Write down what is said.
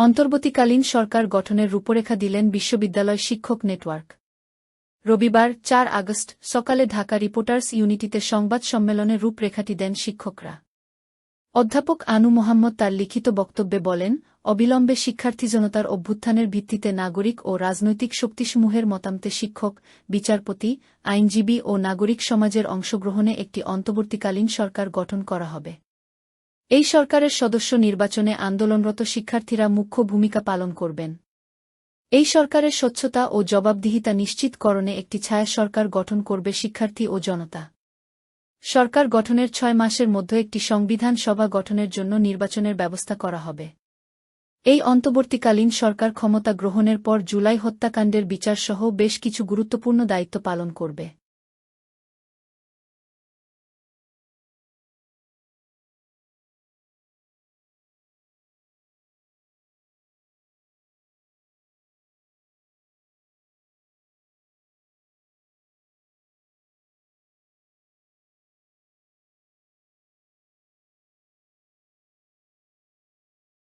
অন্তর্বর্তীকালীন সরকার গঠনের রূপরেখা দিলেন বিশ্ববিদ্যালয় শিক্ষক নেটওয়ার্ক। রবিবার, চার আগস্ট, সকালে ঢাকা রিপোর্টার্স ইউনিটিতে সংবাদ সম্মেলনে রূপরেখাটি দেন শিক্ষকরা। অধ্যাপক আনু মোহাম্মদ তার লিখিত বক্তব্যে বলেন, অবিলম্বে শিক্ষার্থী জনতার অভ্যুত্থানের ভিত্তিতে নাগরিক ও রাজনৈতিক শক্তিসমূহের মতামতে শিক্ষক, বিচারপতি, আইনজীবী ও নাগরিক সমাজের অংশগ্রহণে একটি অন্তর্বর্তীকালীন সরকার গঠন করা হবে। এই সরকারের সদস্য নির্বাচনে আন্দোলনরত শিক্ষার্থীরা মুখ্য ভূমিকা পালন করবেন। এই সরকারের স্বচ্ছতা ও জবাবদিহিতা নিশ্চিতকরণে একটি ছায়া সরকার গঠন করবে শিক্ষার্থী ও জনতা। সরকার গঠনের ছয় মাসের মধ্যে একটি সংবিধান সভা গঠনের জন্য নির্বাচনের ব্যবস্থা করা হবে। এই অন্তর্বর্তীকালীন সরকার ক্ষমতা গ্রহণের পর জুলাই হত্যাকাণ্ডের বিচারসহ বেশ কিছু গুরুত্বপূর্ণ দায়িত্ব পালন করবে।